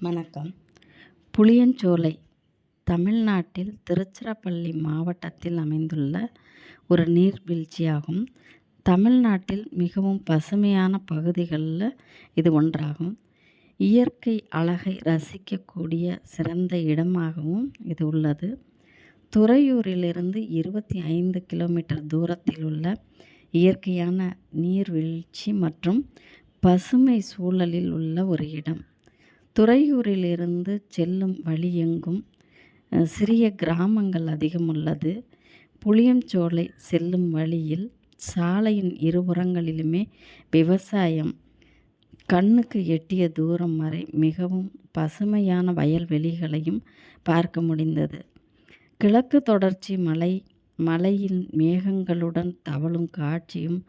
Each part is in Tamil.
வணக்கம். புளியஞ்சோலை தமிழ்நாட்டில் திருச்சிராப்பள்ளி மாவட்டத்தில் அமைந்துள்ள ஒரு நீர்வீழ்ச்சியாகும். தமிழ்நாட்டில் மிகவும் பசுமையான பகுதிகளில் இது ஒன்றாகும். இயற்கை அழகை ரசிக்கக்கூடிய சிறந்த இடமாகவும் இது உள்ளது. துறையூரிலிருந்து இருபத்தி ஐந்து கிலோமீட்டர் தூரத்தில் உள்ள இயற்கையான நீர்வீழ்ச்சி மற்றும் பசுமை சூழலில் உள்ள ஒரு இடம். துறையூரிலிருந்து செல்லும் வழி எங்கும் சிறிய கிராமங்கள் அதிகம் உள்ளது புளியஞ்சோலை செல்லும் வழியில் சாலையின் இருபுறங்களிலுமே விவசாயம் கண்ணுக்கு எட்டிய தூரம் வரை மிகவும் பசுமையான வயல்வெளிகளையும் பார்க்க முடிந்தது. கிழக்கு தொடர்ச்சி மலை மலையில் மேகங்களுடன் தவழும் காட்சியும்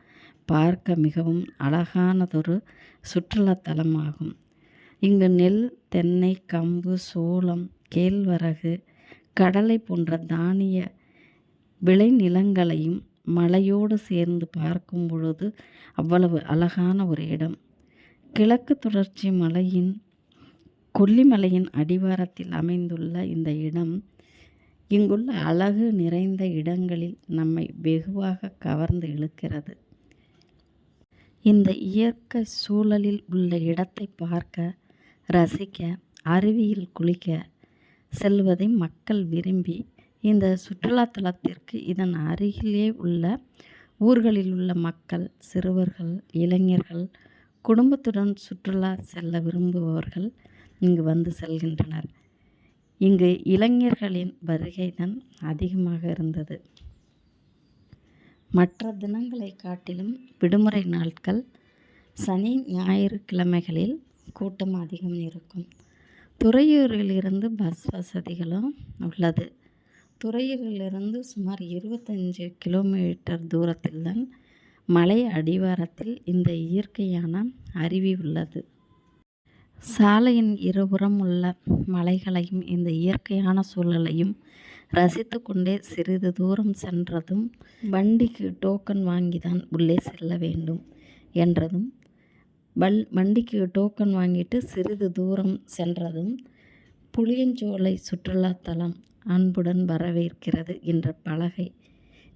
பார்க்க மிகவும் அழகானதொரு சுற்றுலாத்தலமாகும். இங்கு நெல் தென்னை கம்பு சோளம் கேழ்வரகு கடலை போன்ற தானிய விளைநிலங்களையும் மலையோடு சேர்ந்து பார்க்கும் பொழுது அவ்வளவு அழகான ஒரு இடம். கிழக்கு தொடர்ச்சி மலையின் கொல்லிமலையின் அடிவாரத்தில் அமைந்துள்ள இந்த இடம் இங்குள்ள அழகு நிறைந்த இடங்களில் நம்மை வெகுவாக கவர்ந்து இழுக்கிறது. இந்த இயற்கை சூழலில் உள்ள இடத்தை பார்க்க ரசிக்க அருவியில் குளிக்க செல்வதை மக்கள் விரும்பி இந்த சுற்றுலாத்தலத்திற்கு இதன் அருகிலே உள்ள ஊர்களில் உள்ள மக்கள் சிறுவர்கள் இளைஞர்கள் குடும்பத்துடன் சுற்றுலா செல்ல விரும்புபவர்கள் இங்கு வந்து செல்கின்றனர். இங்கு இளைஞர்களின் வருகை தான் அதிகமாக இருந்தது. மற்ற தினங்களை காட்டிலும் விடுமுறை நாட்கள் சனி ஞாயிறு கிழமைகளில் கூட்டம் அதிகம் இருக்கும். துறையூரிலிருந்து பஸ் வசதிகளும் உள்ளது. துறையூரிலிருந்து சுமார் இருபத்தஞ்சு கிலோமீட்டர் தூரத்தில் தான் மலை அடிவாரத்தில் இந்த இயற்கையான அருவி உள்ளது. சாலையின் இருபுறம் உள்ள மலைகளையும் இந்த இயற்கையான சூழலையும் ரசித்து கொண்டே சிறிது தூரம் சென்றதும் வண்டிக்கு டோக்கன் வாங்கி தான் உள்ளே செல்ல வேண்டும் என்றதும் வல் வண்டிக்கு டோக்கன் வாங்கிட்டு சிறிது தூரம் சென்றதும் புளியஞ்சோலை சுற்றுலாத்தலம் அன்புடன் வரவேற்கிறது என்ற பலகை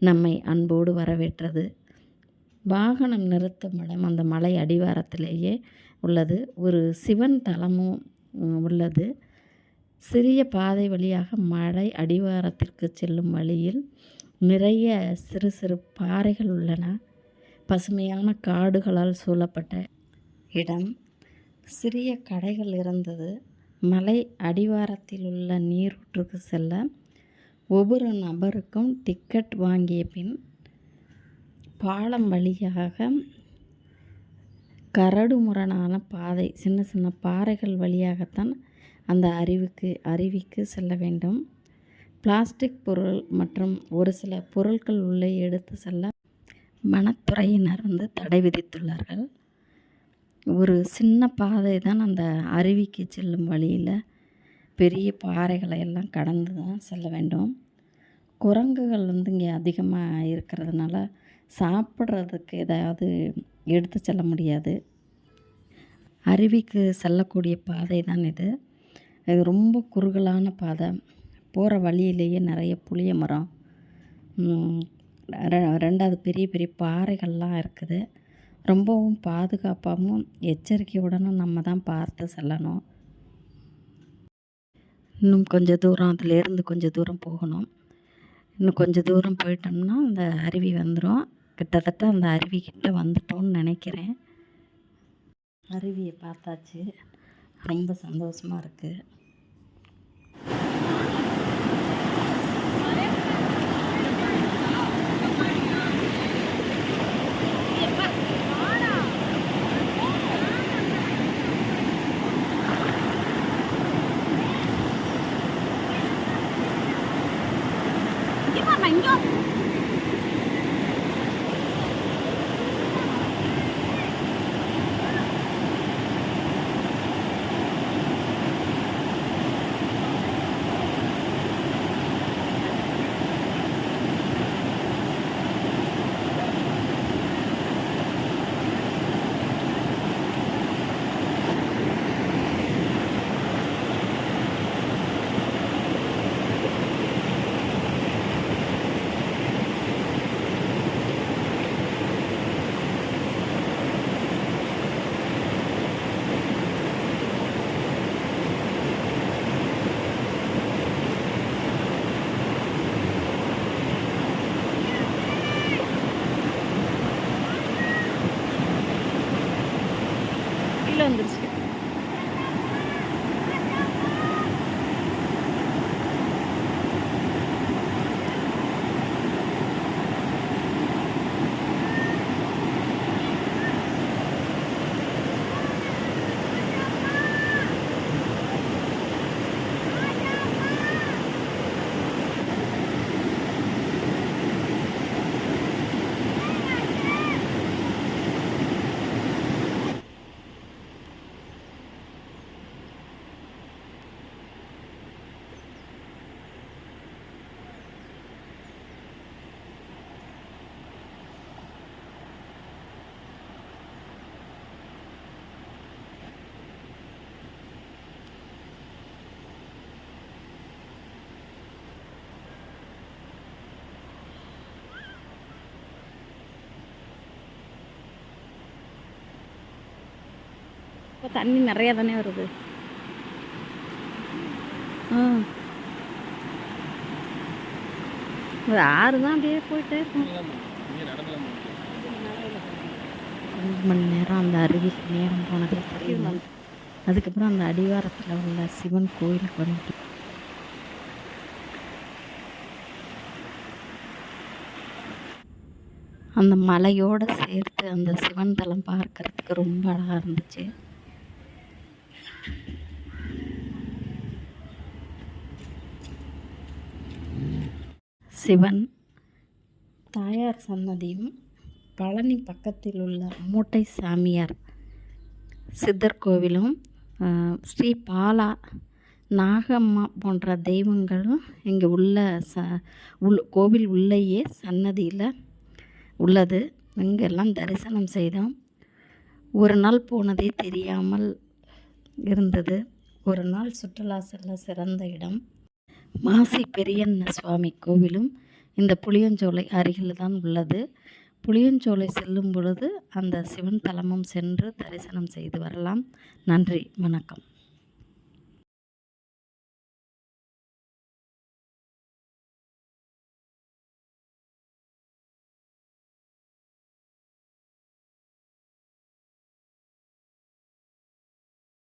நம்மை அன்போடு வரவேற்றது. வாகனம் நிறுத்தும் இடம் அந்த மலை அடிவாரத்திலேயே உள்ளது. ஒரு சிவன் தலமும் உள்ளது. சிறிய பாதை வழியாக மலை அடிவாரத்திற்கு செல்லும் வழியில் நிறைய சிறு சிறு பாறைகள் உள்ளன. பசுமையான காடுகளால் சூழப்பட்ட இடம் சிறிய கடைகள் இருந்தது. மலை அடிவாரத்தில் உள்ள நீரூற்றுக்கு செல்ல ஒவ்வொரு நபருக்கும் டிக்கெட் வாங்கிய பின் பாலம் வழியாக கரடுமுரடான பாதை சின்ன சின்ன பாறைகள் வழியாகத்தான் அந்த அருவிக்கு அருவிக்கு செல்ல வேண்டும். பிளாஸ்டிக் பொருள் மற்றும் ஒரு சில பொருட்கள் உள்ளே எடுத்து செல்ல வனத்துறையினர் வந்து தடை விதித்துள்ளார்கள். ஒரு சின்ன பாதை தான் அந்த அருவிக்கு செல்லும் வழியில் பெரிய பாறைகளை எல்லாம் கடந்து தான் செல்ல வேண்டும். குரங்குகள் வந்து இங்கே அதிகமாக இருக்கிறதுனால சாப்பிட்றதுக்கு ஏதாவது எடுத்து செல்ல முடியாது. அருவிக்கு செல்லக்கூடிய பாதை தான் இது. இது ரொம்ப குறுகலான பாதை. போகிற வழியிலேயே நிறைய புளிய மரம். ரெ- ரெண்டாவது பெரிய பெரிய பாறைகள்லாம் இருக்குது. ரொம்பவும் பாதுகாப்பாகவும் எச்சரிக்கையுடனும் நம்ம தான் பார்த்து செல்லணும். இன்னும் கொஞ்சம் தூரம் அதுலேருந்து கொஞ்சம் தூரம் போகணும். இன்னும் கொஞ்சம் தூரம் போயிட்டோம்னா அந்த அருவி வந்துடும் கிட்டத்தட்ட அந்த அருவி கிட்ட வந்துட்டோம்னு நினைக்கிறேன். அருவியை பார்த்தாச்சு. ரொம்ப சந்தோஷமாக இருக்குது 慢用 இப்போ தண்ணி நிறையா தானே வருது? ஒரு ஆறு தான் அப்படியே போயிட்டே இருக்கும். ரெண்டு மணி நேரம் அந்த அருவிக்கு நேரம் போனது அதுக்கப்புறம் அந்த அடிவாரத்தில் உள்ள சிவன் கோயிலுக்கு வந்துட்டு. அந்த மலையோடு சேர்த்து அந்த சிவன் தலம் பார்க்கறதுக்கு ரொம்ப அழகாக இருந்துச்சு. சிவன். தாயார் சன்னதியும் பழனி பக்கத்தில் உள்ள மூட்டை சாமியார் சித்தர் கோவிலும் ஸ்ரீ பாலா நாகம்மா போன்ற தெய்வங்களும் இங்கே உள்ள ச உள் கோவில் உள்ளேயே சன்னதியில் உள்ளது. இங்கெல்லாம் தரிசனம் செய்தோம். ஒரு நாள் போனதே தெரியாமல் இருந்தது. ஒரு நாள் சுற்றுலா செல்ல சிறந்த இடம். மாசி பெரியண்ண சுவாமி கோவிலும் இந்த புளியஞ்சோலை அருகில் தான் உள்ளது. புளியஞ்சோலை செல்லும் பொழுது அந்த சிவன் தலமும் சென்று தரிசனம் செய்து வரலாம். நன்றி வணக்கம்.